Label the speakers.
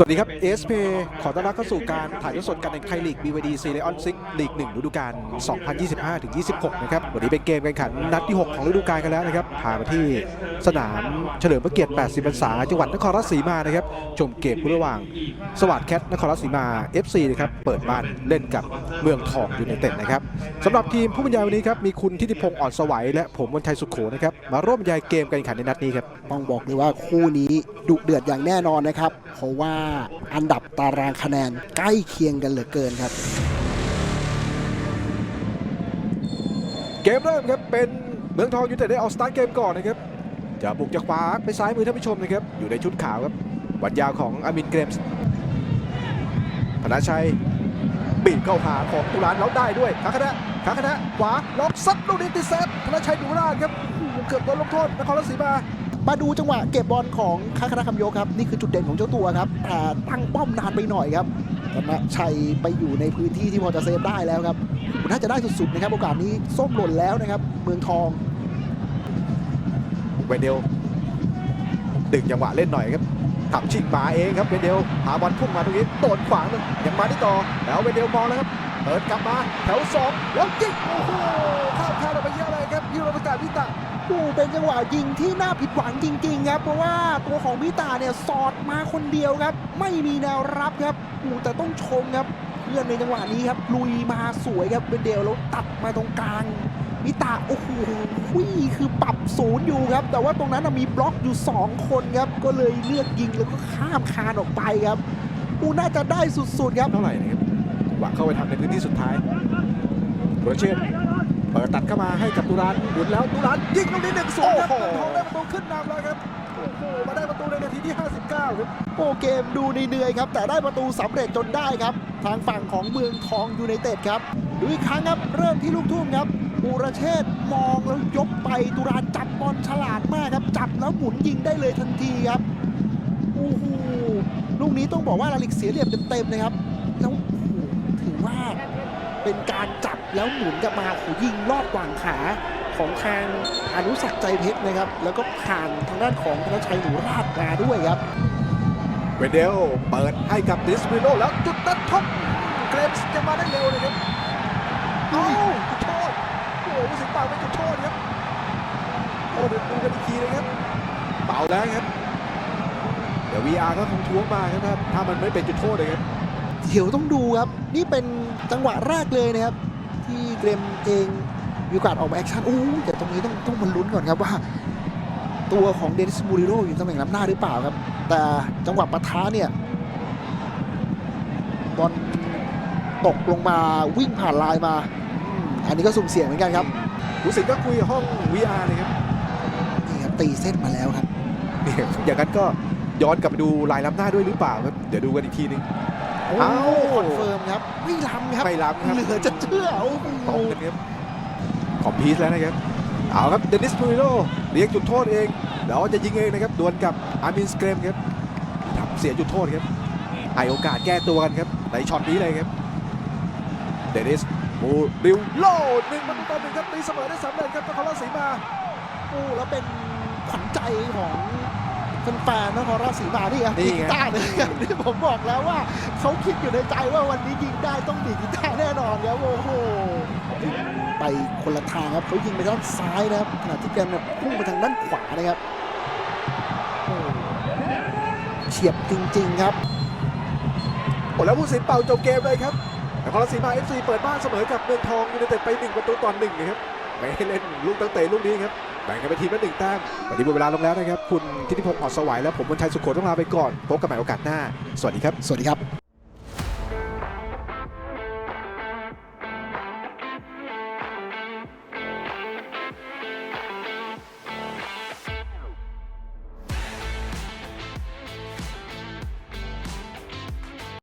Speaker 1: สวัสดีครับ ASP ขอต้อนรับเข้าสู่การถ่ายทอดสดการแข่งไทยลีก BVD c l e o n 6ลีก1ฤดูกาล 2025-26 นะครับ วันนี้เป็นเกมการแข่งขันนัดที่ 6 ของฤดูกาลกันแล้วนะครับ พามาที่สนามเฉลิมพระเกียรติ 80 พรรษา จังหวัดนครราชสีมานะครับ ชมเกมระหว่าง สวัสด์แคทนครราชสีมา FC นะครับ เปิดบ้านเล่นกับเมืองทองยูไนเต็ดนะครับสำหรับทีมผู้บรรยายวันนี้ครับ มีคุณทิติพงศ์อ่อนสวัยและผมวันชัยสุขโขนะครับ มาร่วมบรรยายเกมการแข่งขันในนัดนี้ครับ
Speaker 2: ต้องบอกเลยว่าคู่นี้ดุเดือดอย่างแน่นอนนะครับ เพราะว่าอันดับตารางคะแนนใกล้เคียงกันเหลือเกินครับ
Speaker 1: เกมเริ่มครับเป็นเมืองทองยูไนเต็ดได้ออกสตาร์ทเกมก่อนนะครับจะบุกจากขวาไปซ้ายมือท่านผู้ชมนะครับ อยู่ในชุดขาวครับวันยาวของอามินเกรมส์ธนาชัยบีบเข้าหาของตุลานแล้วได้ด้วยขาคณะขาคณะขวาล็อกซัดลูกนี้ติดเซฟธนาชัยดูร่าครับเกือบโดนลงโทษนครราชสีมา
Speaker 2: มาดูจังหวะเก็บบอลของคาคานาคำโยครับนี่คือจุดเด่นของเจ้าตัวครับแต่ตั้งป้อมนานไปหน่อยครับธนชัยไปอยู่ในพื้นที่ที่พอจะเซฟได้แล้วครับน่าจะได้สุดๆนะครับโอกาสนี้ส้มหล่นแล้วนะครับ เมืองทอง
Speaker 1: เวเดลดึงจังหวะเล่นหน่อยครับขับชิงมาเองครับเวเดลหาบอลพุ่งมาตรงนี้โดนขวางเลยยังมาที่ต่อแล้วเวเดลมองแล้วครับเปิดกลับมาแถวสองแล้วยิงโอ้โหข้ามคานออกไปเยอะเลยครับยูโรปกาศพิตะ
Speaker 2: โอ้เป็นจังหวะยิงที่น่าผิดหวังจริง ๆ ครับ เพราะว่าตัวของพิตาเนี่ยสอดมาคนเดียวครับ ไม่มีแนวรับครับโอ้แต่ต้องชมครับเพื่อนในจังหวะนี้ครับลุยมาสวยครับเป็นเดลแล้วตัดมาตรงกลางพิตาโอ้โหคือปรับศูนย์อยู่ครับ แต่ว่าตรงนั้นมีบล็อกอยู่ 2 คนครับ ก็เลยเลือกยิงแล้วก็ข้ามคานออกไปครับอูน่าจะได้สุดๆครับ
Speaker 1: เท่าไหร่นะครับหวังเข้าไปทำในพื้นที่สุดท้ายโรเชน เปิดตัดเข้ามาให้กับตุรานหมุนแล้วตุรานยิงตรงนี้หนึ่งศูนย์ครับ
Speaker 2: โอ้โห
Speaker 1: เมืองทองได้ประตูขึ้นนำแล้วครับโอ้โหมาได้ประตูในนาทีที่ 59ครับ
Speaker 2: โอ้เกมดูเหนื่อยๆครับ แต่ได้ประตูสำเร็จจนได้ครับ ทางฝั่งของเมืองทองยูไนเต็ดครับดูอีกครั้งครับเริ่มที่ลูกทุ่มครับอุรเชษฐ์มองแล้วยกไปตุรานจับบอลฉลาดมากครับ จับแล้วหมุนยิงได้เลยทันทีครับโอ้โหลูกนี้ต้องบอกว่าลาลิกเสียเหลี่ยมเต็มๆนะครับแล้วโอ้โหถือว่า เป็นการจับแล้วหมุนกลับมาโอ้โหยิงลอดหว่างขาของทางอนุสักใจเพชรนะครับ แล้วก็ผ่านทางด้านของธนชัยหนูราชมาด้วยครับ
Speaker 1: เวเดลเปิดให้กับดิสปิโนแล้วจุดตัดทบเกรมส์จะมาได้เร็วเลยครับเอ้าจุดโทษโอ้โหสิงเป่าไปจุดโทษครับโอ้เดี๋ยวดูกันอีกทีนะครับเป่าแล้วครับเดี๋ยว VR ก็คงท้วงมาครับถ้ามันไม่เป็นจุดโทษเลยครับ
Speaker 2: เดี๋ยวต้องดูครับ นี่เป็นจังหวะแรกเลยนะครับ ที่เกรมเองมีโอกาสออกมาแอคชั่นโอ้ยแต่ตรงนี้ต้องต้องมาลุ้นก่อนครับว่า ตัวของเดนิสมูริโรอยู่ตำแหน่งล้ำหน้าหรือเปล่าครับ แต่จังหวะปะทะเนี่ยบอลตกลงมาวิ่งผ่านลายมาอืมอันนี้ก็สุ่มเสี่ยงเหมือนกันครับ
Speaker 1: ผู้สิงก็คุยกับห้อง VR เลยครับ
Speaker 2: นี่ครับตีเส้นมาแล้วครับ
Speaker 1: เนี่ยอย่างนั้นก็ย้อนกลับไปดูลายล้ำหน้าด้วยหรือเปล่าครับเดี๋ยวดูกันอีกทีนึง
Speaker 2: โอ้
Speaker 1: เอ้า
Speaker 2: คอนเฟิร์มครับ ไม่ล้ำครับ
Speaker 1: ไม่ล้ำครับ
Speaker 2: เหลือจะเชื่อโอ้โห
Speaker 1: ตรงกันครับคอมพีซแล้วนะครับ เอาครับ เดนิสมูริโลเลี้ยงจุดโทษเองแล้วจะยิงเองนะครับ ดวลกับอาร์มินสเกรมครับทำเสียจุดโทษครับให้โอกาสแก้ตัวกันครับในช็อตนี้เลยครับ เดนิสมูริโลหนึ่งประตูต่อหนึ่งครับตีเสมอได้สำเร็จครับนครราชสีมา
Speaker 2: โอ้แล้วเป็นขวัญใจของ แฟนๆนครราชสีมานี่ครับ
Speaker 1: นี่
Speaker 2: ดี
Speaker 1: ไง
Speaker 2: กีตาร์เลยครับที่ผมบอกแล้วว่าเขาคิดอยู่ในใจว่าวันนี้ยิงได้ต้องดีดกีตาร์แน่นอนครับโอ้โหไปคนละทางครับเขายิงไปด้านซ้ายนะครับขณะที่แกรมเนี่ยพุ่งไปทางด้านขวานะครับโอ้เฉียบจริง ๆ ครับ
Speaker 1: โอ้แล้วผู้สินเป่าจบเกมเลยครับนครราชสีมาเอฟซีเปิดบ้านเสมอกับเมืองทองยูไนเต็ดไปหนึ่งประตูต่อหนึ่งนะครับ ไม่ให้เล่นลูกตั้งเตะลูกนี้ครับแบ่งกันไปทีมละหนึ่งแต้มวันนี้หมดเวลาลงแล้วนะครับ คุณทิติพงศ์อ่อนสวัยและผมวันชัยสุขโขต้องลาไปก่อน พบกันใหม่โอกาสหน้า สวัสดีครับ
Speaker 2: สวัสดีครับ